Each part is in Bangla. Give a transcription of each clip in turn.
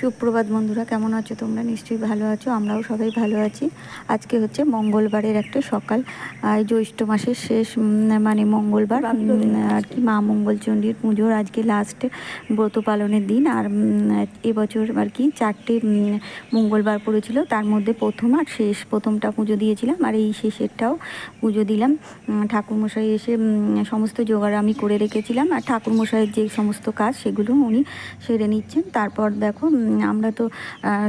সুপ্রভাত বন্ধুরা কেমন আছো তোমরা? নিশ্চয়ই ভালো আছো আমরাও সবাই ভালো আছি। আজকে হচ্ছে মঙ্গলবারের একটা সকাল। আর জ্যৈষ্ঠ মাসের শেষ মানে মঙ্গলবার আর কি মা মঙ্গলচণ্ডীর পুজোর আজকে লাস্ট ব্রত পালনের দিন। আর এবছর আর কি চারটে মঙ্গলবার পড়েছিল। তার মধ্যে প্রথম আর শেষ প্রথমটা পুজো দিয়েছিলাম। আর এই শেষেরটাও পুজো দিলাম। ঠাকুরমশাই এসে সমস্ত জোগাড় আমি করে রেখেছিলাম। আর ঠাকুরমশাইয়ের যে সমস্ত কাজ সেগুলো উনি সেরে নিচ্ছেন। তারপর দেখো আমরা তো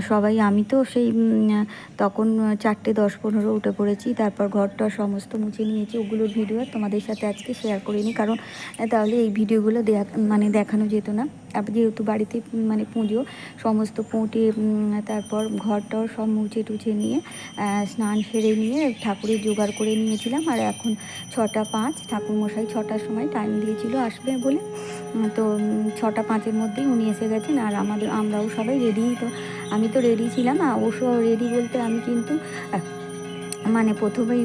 সবাই আমি তো সেই তখন চারটে দশ পনেরো উঠে পড়েছি, তারপর ঘরটা সমস্ত মুছে নিয়েছি, ওগুলোর ভিডিও তোমাদের সাথে আজকে শেয়ার করিনি কারণ তাহলে এই ভিডিওগুলো দেখ মানে দেখানো যেত না। যেহেতু বাড়িতে মানে পুজো, সমস্ত পুঁটে তারপর ঘরটাও সব মুছে টুছে নিয়ে স্নান সেরে নিয়ে ঠাকুরের জোগাড় করে নিয়েছিলাম। আর এখন ছটা পাঁচ, ঠাকুরমশাই ছটার সময় টাইম দিয়েছিল আসবে বলে। তো ছটা পাঁচের মধ্যেই উনি এসে গেছেন আর আমাদের, আমরাও সবাই রেডি তো, আমি তো রেডি ছিলাম, আর রেডি বলতে আমি কিন্তু মানে প্রথমেই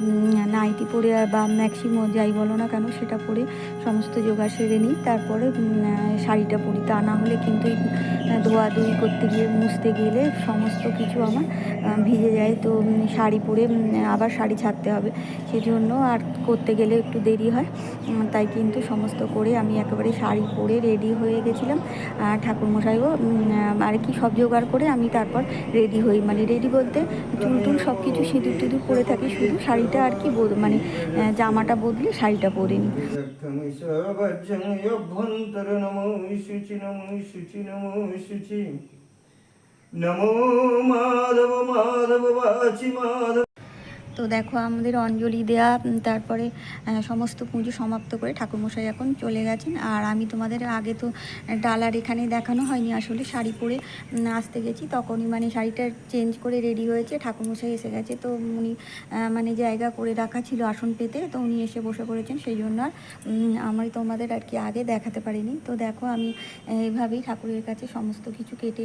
নাইটি পরে বা ম্যাক্সিমো যাই বলো না কেন সেটা পরে সমস্ত যোগা সেরে নিই। তারপরে শাড়িটা পরি। তা না হলে কিন্তু ধোয়াধুয়ি করতে গিয়ে মুছতে গেলে সমস্ত কিছু আমার ভিজে যায়। তো শাড়ি পরে আবার শাড়ি ছাড়তে হবে। সেজন্য আর করতে গেলে একটু দেরি হয়। তাই কিন্তু সমস্ত করে আমি একেবারে শাড়ি পরে রেডি হয়ে গেছিলাম। আর ঠাকুরমশাইও আর কি সব জোগাড় করে আমি তারপর রেডি হই। মানে রেডি বলতে চুল টুল সব কিছু সিঁদুর টিঁদুর পরে থাকি। শুধু শাড়িটা আর কি মানে জামাটা বদলে শাড়িটা পরে নিই। অভ্যন্তর नमो माधव माधव वाचि माधव। তো দেখো আমাদের অঞ্জলি দেয়া তারপরে সমস্ত পুজো সমাপ্ত করে ঠাকুরমশাই এখন চলে গেছেন। আর আমি তোমাদের আগে তো ডালার এখানে দেখানো হয়নি আসলে শাড়ি পরে আসতে গেছি। তখনই মানে শাড়িটা চেঞ্জ করে রেডি হয়েছে ঠাকুরমশাই এসে গেছে। তো উনি মানে জায়গা করে রাখা ছিল আসন পেতে তো উনি এসে বসে পড়েছেন। সেই জন্য আর আমি তোমাদের আর কি আগে দেখাতে পারিনি। তো দেখো আমি এইভাবেই ঠাকুরের কাছে সমস্ত কিছু কেটে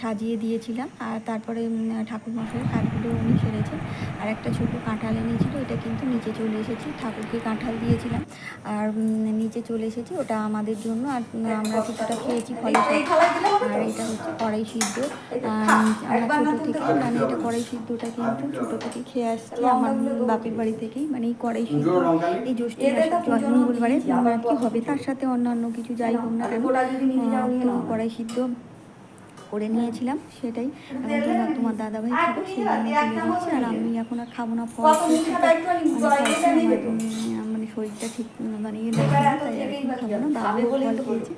সাজিয়ে দিয়েছিলাম। আর তারপরে উম, ঠাকুরমশাইয়ের কাজগুলো উনি সেরেছেন আর একটা ছোটো কাঁঠাল এনেছিল এটা কিন্তু নিচে চলে এসেছি ঠাকুরকে কাঁঠাল দিয়েছিলাম। আর নিচে চলে এসেছি ওটা আমাদের জন্য আর আমরা কিছুটা খেয়েছি ফলে আর এটা হচ্ছে কড়াই সিদ্ধ। আমরা ছোটো থেকে মানে এটা কড়াই সিদ্ধটা কিন্তু ছোটো থেকে খেয়ে আসছি আমার বাপের বাড়ি থেকেই মানে এই কড়াই সিদ্ধ এই জ্যৈষ্ঠ মঙ্গলবারে কি হবে তার সাথে অন্যান্য কিছু যাই হোক না কেন কড়াই সিদ্ধ করে নিয়েছিলাম সেটাই। এখন তোমার তোমার দাদাভাই খাবে সেই জন্য তুলে দিচ্ছি আর আমি এখন আর খাব না ফল খেয়েছি মানে উম, মানে শরীরটা ঠিক মানে ইয়ে খাব না দাদাভাই ফল খেয়েছে।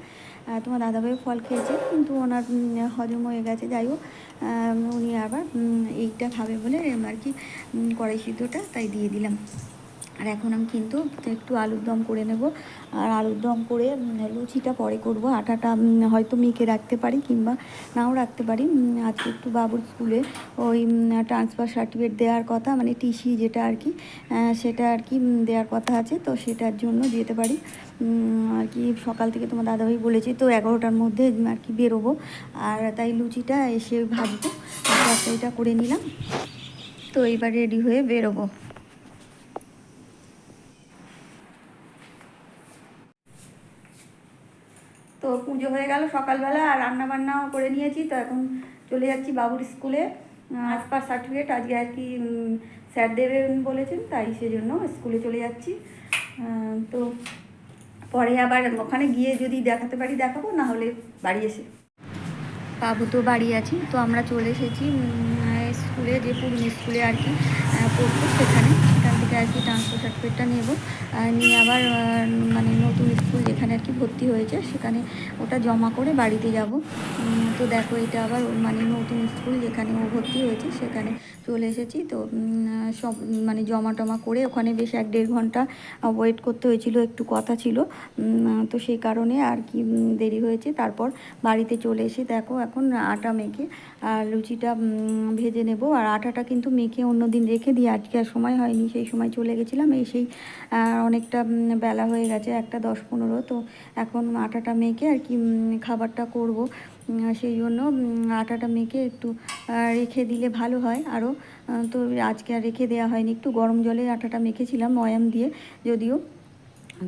আর তোমার দাদাভাই ফল খেয়েছে কিন্তু ওনার হজম হয়ে গেছে যাই হোক উনি আবার এইটা খাবে বলে আর কি কড়াই সিদ্ধটা তাই দিয়ে দিলাম। আর এখন আমি কিন্তু একটু আলুর দম করে নেব। আর আলুর দম করে লুচিটা পরে করব। আটাটা হয়তো মেখে রাখতে পারি কিংবা নাও রাখতে পারি। আজকে একটু বাবুর স্কুলে ওই ট্রান্সফার সার্টিফিকেট দেওয়ার কথা মানে টিসি যেটা আর কি সেটা আর কি দেওয়ার কথা আছে। তো সেটার জন্য যেতে পারি। আর কি সকাল থেকে তোমার দাদাভাই বলেছে, তো এগারোটার মধ্যে আর কি বেরোবো। আর তাই লুচিটা এসে ভাজবো। তরকারিটা করে নিলাম। তো এবার রেডি হয়ে বেরোবো। তো পুজো হয়ে গেল সকালবেলা আর রান্না বান্নাও করে নিয়েছি। তো এখন চলে যাচ্ছি বাবুর স্কুলে। আজপার সার্টিফিকেট আজকে আর কি স্যার দেবেন বলেছেন, তাই সেজন্য স্কুলে চলে যাচ্ছি। তো পরে আবার ওখানে গিয়ে যদি দেখাতে পারি, দেখাবো, না হলে বাড়ি এসে। বাবু তো বাড়ি আছি তো আমরা চলে এসেছি স্কুলে, যে পুরনো স্কুলে আর কি পড়তো সেখান। থেকে আর কি ট্রান্সফার সার্টিফিকেটটা নেব। নিয়ে আবার মানে নতুন স্কুল যেখানে আর কি ভর্তি হয়েছে, সেখানে ওটা জমা করে বাড়িতে যাব। তো দেখো এটা আবার মানে নতুন স্কুল যেখানে ও ভর্তি হয়েছে, সেখানে চলে এসেছি। তো সব মানে জমা টমা করে ওখানে বেশ এক দেড় ঘণ্টা ওয়েট করতে হয়েছিল, একটু কথা ছিল। তো সেই কারণে আর কি দেরি হয়েছে। তারপর বাড়িতে চলে এসে দেখো এখন আটা মেখে, আর লুচিটা ভেজে নেব। আর আটাটা কিন্তু মেখে অন্য দিন রেখে দিয়ে আজকে আর সময় হয়নি, সেই সময় চলে গেছিলাম, এই সেই অনেকটা বেলা হয়ে গেছে একটা দশ পনেরো। তো এখন আটাটা মেখে আর কি খাবারটা করব। সেই জন্য আটাটা মেখে একটু রেখে দিলে ভালো হয় আরও তো আজকে আর রেখে দেওয়া হয়নি, একটু গরম জলে আটাটা মেখেছিলাম ময়াম দিয়ে, যদিও।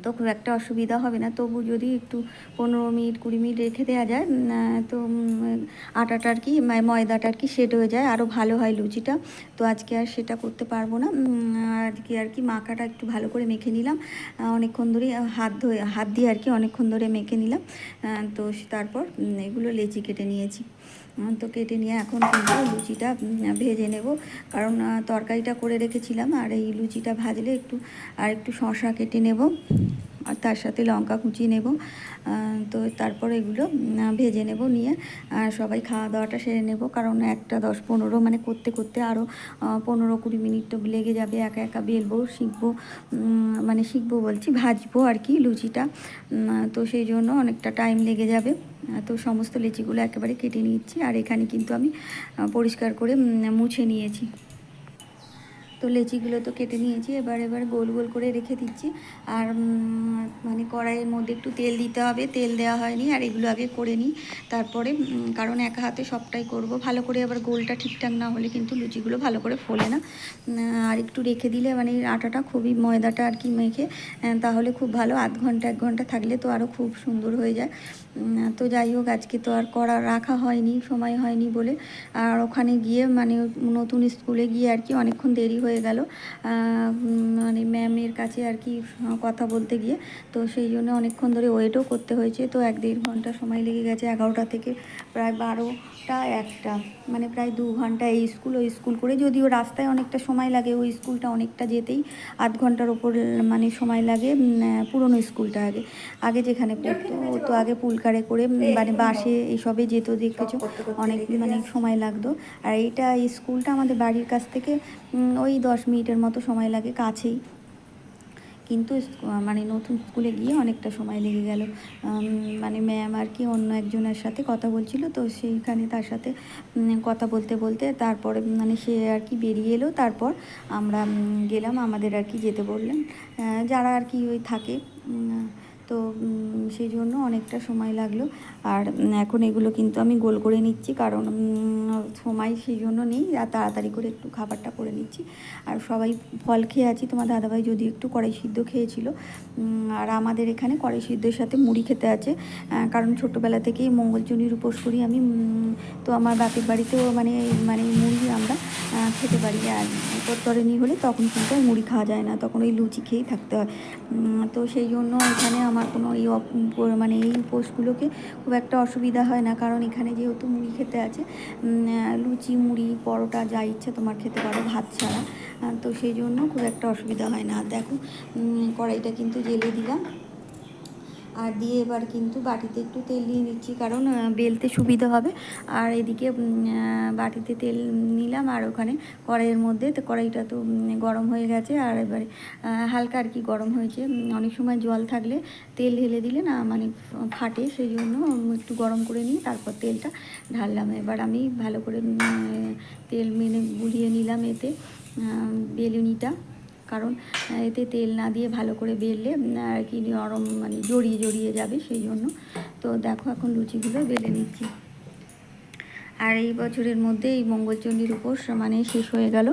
তো খুব একটা অসুবিধা হবে না। তবু যদি একটু পনেরো মিনিট, কুড়ি মিনিট রেখে দেওয়া যায় তো আটাটা আর কি ময়- ময়দাটা আর কি সেট হয়ে যায় আরও ভালো হয় লুচিটা। তো আজকে আর সেটা করতে পারব না। আজকে আর কি মাখাটা একটু ভালো করে মেখে নিলাম। অনেকক্ষণ ধরে হাত ধরে হাত দিয়ে আর কি অনেকক্ষণ ধরে মেখে নিলাম। তো তারপর এগুলো লেচি কেটে নিয়েছি। তো কেটে নিয়ে এখন কিন্তু লুচিটা ভেজে নেব। কারণ তরকারিটা করে রেখেছিলাম। আর এই লুচিটা ভাজলে একটু, আর একটু শশা কেটে নেব। আর তার সাথে লঙ্কা কুচিয়ে নেব। তো তারপর এগুলো ভেজে নেব নিয়ে। সবাই খাওয়া দাওয়াটা সেরে নেব, কারণ একটা দশ পনেরো মানে করতে করতে আরও পনেরো কুড়ি মিনিট তো লেগে যাবে। একা একা বেলবো, শিখব মানে শিখব বলছি, ভাজবো আর কি লুচিটা। তো সেই জন্য অনেকটা টাইম লেগে যাবে। তো সমস্ত লিচিগুলো একেবারে কেটে নিচ্ছি। আর এখানে কিন্তু আমি পরিষ্কার করে মুছে নিয়েছি। তো লেচিগুলো তো কেটে নিয়েছি, এবার এবার গোল গোল করে রেখে দিচ্ছি। আর মানে কড়াইয়ের মধ্যে একটু তেল দিতে হবে, তেল দেওয়া হয়নি, আর এগুলো আগে করে নিই। তারপরে কারণ একা হাতে সবটাই করব, ভালো করে আবার গোলটা ঠিকঠাক না হলে কিন্তু লুচিগুলো ভালো করে ফোলে না। আর একটু রেখে দিলে মানে আটাটা খুবই ময়দাটা আর কি মেখে তাহলে খুব ভালো, আধ ঘণ্টা, এক ঘণ্টা থাকলে তো আরও খুব সুন্দর হয়ে যায়। তো যাই হোক, আজকে তো আর করা, রাখা হয়নি, সময় হয়নি বলে। আর ওখানে গিয়ে মানে নতুন স্কুলে গিয়ে আর কি অনেকক্ষণ দেরি হয়ে গেল। মানে ম্যামের কাছে আর কি কথা বলতে গিয়ে। তো সেই জন্য অনেকক্ষণ ধরে ওয়েটও করতে হয়েছে। তো এক দেড় ঘণ্টা সময় লেগে গেছে, এগারোটা থেকে প্রায় বারোটা একটা। মানে প্রায় দু ঘণ্টা এই স্কুল, ওই স্কুল করে। যদিও রাস্তায় অনেকটা সময় লাগে, ওই স্কুলটা অনেকটা যেতেই আধ ঘণ্টার ওপর মানে সময় লাগে পুরনো স্কুলটা আগে। আগে যেখানে পড়তো তো আগে পুলকারে করে মানে বাসে এইসবে যেত দেখেছ অনেক মানে সময় লাগতো। আর এইটা এই স্কুলটা আমাদের বাড়ির কাছ থেকে ওই দশ মিনিটের মতো সময় লাগে কাছেই। কিন্তু মানে নতুন স্কুলে গিয়ে অনেকটা সময় লেগে গেল। মানে ম্যাম আর কি অন্য একজনের সাথে কথা বলছিল তো সেইখানে তার সাথে কথা বলতে বলতে তারপরে মানে সে আর কি বেরিয়ে এলো। তারপর আমরা গেলাম আমাদের আর কি যেতে বললেন। যারা আর কি ওই থাকে তো সেই জন্য অনেকটা সময় লাগল। আর এখন এগুলো কিন্তু আমি গোল করে নিচ্ছি কারণ সময় সেই জন্য নেই। আর তাড়াতাড়ি করে একটু খাবারটা করে নিচ্ছি। আর সবাই ফল খেয়ে আছি। তোমার দাদাভাই যদি একটু কড়াই সিদ্ধ খেয়েছিল আর আমাদের এখানে কড়াই সিদ্ধের সাথে মুড়ি খেতে আছে। কারণ ছোটোবেলা থেকেই মঙ্গলচণ্ডীর উপোস করি আমি তো আমার বাপের বাড়িতেও মানে মানে মুড়ি আমরা খেতে পারি। আর তরতরেনি হলে তখন কিন্তু মুড়ি খাওয়া যায় না। তখন ওই লুচি খেয়েই থাকতে হয়। তো সেই জন্য এখানে আমার কোনো এই মানে এই উপোসগুলোকে খুব একটা অসুবিধা হয় না। কারণ এখানে যেহেতু মুড়ি খেতে আছে লুচি, মুড়ি, পরোটা, যা ইচ্ছা তোমার খেতে পারো, ভাত ছাড়া। তো সেই জন্য খুব একটা অসুবিধা হয় না। দেখো কড়াইটা কিন্তু জেলে দিলাম। আর দিয়ে এবার কিন্তু বাটিতে একটু তেল দিয়ে নিচ্ছি, কারণ বেলতে সুবিধা হবে। আর এদিকে বাটিতে তেল নিলাম আর ওখানে কড়াইয়ের মধ্যে, তো কড়াইটা তো গরম হয়ে গেছে। আর এবারে হালকা আর কি গরম হয়েছে। অনেক সময় জল থাকলে তেল ঢেলে দিলে না মানে ফাটে সেই জন্য একটু গরম করে নিয়ে তারপর তেলটা ঢাললাম। এবার আমি ভালো করে তেল মেনে বুলিয়ে নিলাম এতে বেলুনিটা। কারণ এতে তেল না দিয়ে ভালো করে বেললে আর কি নরম মানে জড়িয়ে জড়িয়ে যাবে সেই জন্য। তো দেখো এখন লুচিগুলো বেলে নিচ্ছি। আর এই বছরের মধ্যে এই মঙ্গলচণ্ডীর উপোস মানে শেষ হয়ে গেল।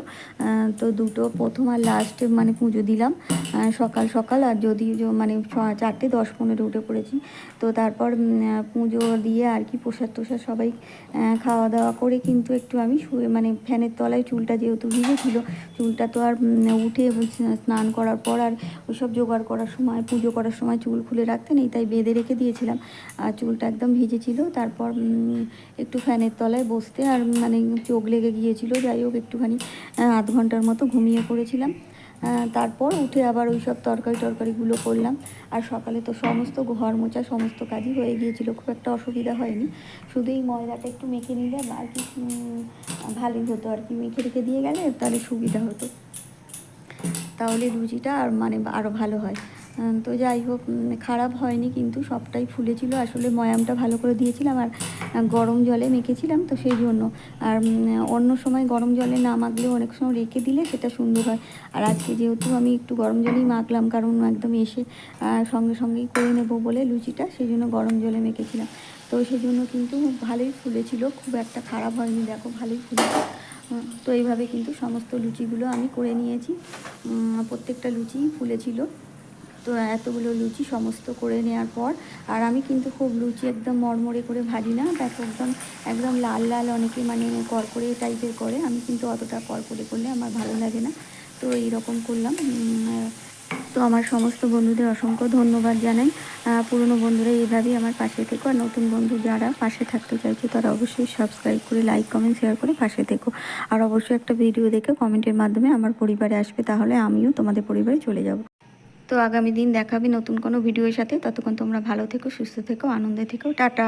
তো দুটো প্রথম আর লাস্টে মানে পুজো দিলাম। সকাল সকাল আর যদি মানে চারটে দশ পনেরো উঠে পড়েছি। তো তারপর পুজো দিয়ে আর কি প্রসাদ টোসাদ সবাই খাওয়া দাওয়া করে কিন্তু একটু আমি শুয়ে মানে ফ্যানের তলায় চুলটা যেহেতু ভিজেছিল, চুলটা তো আর উঠে স্নান করার পর আর ওইসব জোগাড় করার সময়, পুজো করার সময় চুল খুলে রাখতে নেই, তাই বেঁধে রেখে দিয়েছিলাম। আর চুলটা একদম ভিজে ছিল তারপর একটু ফ্যানের তলায় বসতে আর মানে চোখ লেগে গিয়েছিল। যাই হোক, একটুখানি আধ ঘণ্টার মতো ঘুমিয়ে পড়েছিলাম। তারপর উঠে আবার ওই সব তরকারি টরকারিগুলো করলাম। আর সকালে তো সমস্ত ঘর মোছা, সমস্ত কাজই হয়ে গিয়েছিল। খুব একটা অসুবিধা হয়নি। শুধু এই ময়দাটা একটু মেখে নিলে আর কি ভালোই হতো। আর কি মেখে রেখে দিয়ে গেলে তাহলে সুবিধা হতো। তাহলে লুচিটা আর মানে আরও ভালো হয়। তো যাই হোক খারাপ হয়নি কিন্তু সবটাই ফুলেছিল। আসলে ময়ামটা ভালো করে দিয়েছিলাম আর গরম জলে মেখেছিলাম তো সেই জন্য। আর অন্য সময় গরম জলে না মাখলেও অনেক সময় রেখে দিলে সেটা সুন্দর হয়। আর আজকে যেহেতু আমি একটু গরম জলেই মাখলাম, কারণ একদম এসে সঙ্গে সঙ্গেই করে নেব বলে লুচিটা, সেই জন্য গরম জলে মেখেছিলাম। তো সেই জন্য কিন্তু ভালোই ফুলেছিল, খুব একটা খারাপ হয়নি, দেখো ভালোই ফুলেছে। তো এইভাবে কিন্তু সমস্ত লুচিগুলো আমি করে নিয়েছি। প্রত্যেকটা লুচি ফুলেছিল। তো এতগুলো লুচি সমস্ত করে নেওয়ার পর, আর আমি কিন্তু খুব লুচি একদম মরমরে করে ভাজি না। দেখো, একদম একদম লাল লাল অনেকে মানে কড়কড়ে টাইপের করে। আমি কিন্তু অতটা কড়কড়ে করলে আমার ভালো লাগে না। তো এইরকম করলাম। তো আমার সমস্ত বন্ধুদের অসংখ্য ধন্যবাদ জানাই। পুরনো বন্ধুরা এইভাবেই আমার পাশে থেকো। আর নতুন বন্ধু যারা পাশে থাকতে চাইছে, তারা অবশ্যই সাবস্ক্রাইব করে লাইক কমেন্ট শেয়ার করে পাশে থেকো। আর অবশ্যই একটা ভিডিও দেখে কমেন্টের মাধ্যমে আমার পরিবারে আসবে। তাহলে আমিও তোমাদের পরিবারে চলে যাব। তো আগামী দিন দেখাবে নতুন কোনো ভিডিওর সাথে। ততক্ষণ তোমরা ভালো থেকো, সুস্থ থেকো, আনন্দে থেকো। টাটা!